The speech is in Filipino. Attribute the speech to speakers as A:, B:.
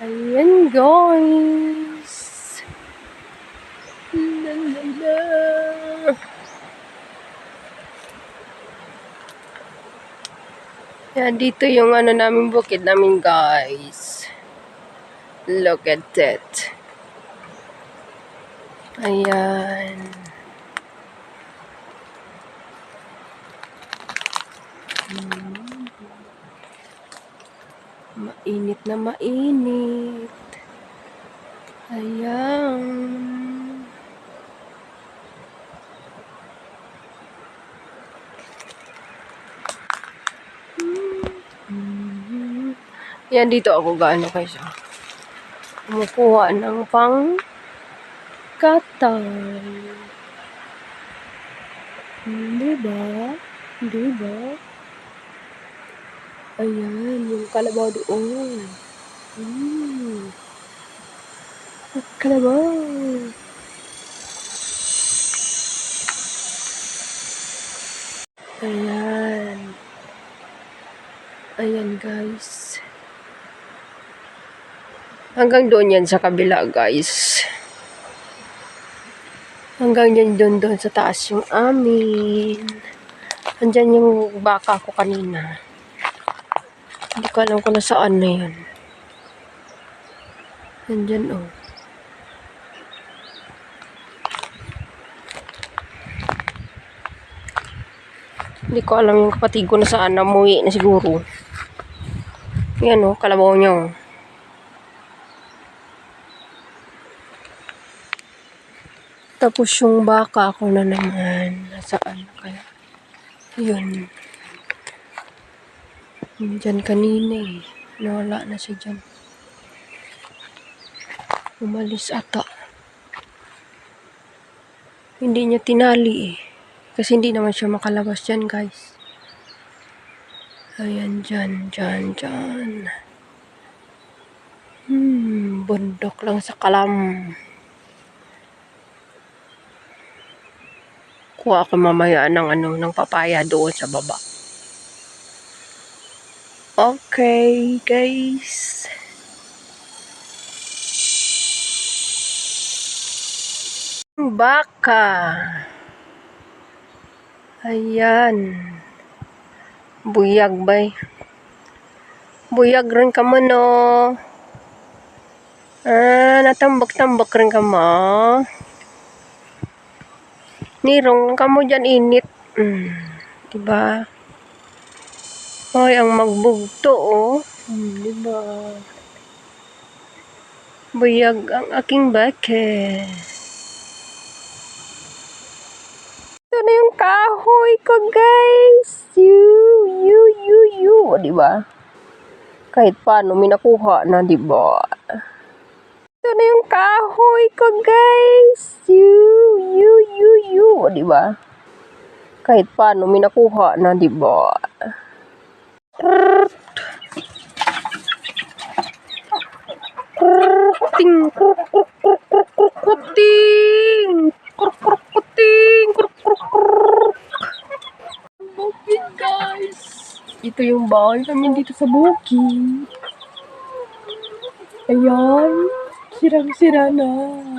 A: Ayan guys. La, la, la. Yan, dito yung ano namin bukid namin guys. Look at that. Ayan. Mainit na mainit. Ayan. Yan dito ako gaano ah. Kumukuha ng pang katay. Diba? Diba? Ayan, yung kalabaw doon. Hmm. Kalabaw. Ayan. Ayan guys. Hanggang doon yan sa kabila guys. Hanggang yan doon doon sa taas yung amin. Andyan yung baka ko kanina. Hindi ko alam kung nasaan na yun. Andyan oh. Hindi ko alam yung kapatid ko na saan na umuwi na siguro. Yan oh, kalabaw niya oh. Tapos yung baka ko na naman. Nasaan na kaya? Yun. Diyan kanina eh. Nawala na siya dyan. Umalis ata. Hindi niya tinali eh. Kasi hindi naman siya makalabas dyan guys. Ayan dyan, dyan, dyan. Hmm, bundok lang sa kalam. Kuha ako mamaya ng ano, ng papaya doon sa baba. Okay, guys. Baka. Ayan. Buyag bay. Buyag rin ka mo no. Ah, natambak-tambak rin ka mo. Nirong ka mo dyan init. Mm, diba? Hoy, ang magbugto oh. Mm, diba? Buyag ang aking bake. Ito na yung kahoy ko, guys. You, you, you, you. O, diba? Kahit paano, may nakuha na, diba? Ito na yung kahoy ko, guys. You, you, you, you. O, diba? Kahit paano, may nakuha na, diba? Ting, ting. Ting. Bukid, guys. Ito yung bahay namin dito sa bukid. Ayan. Sirang-sira na.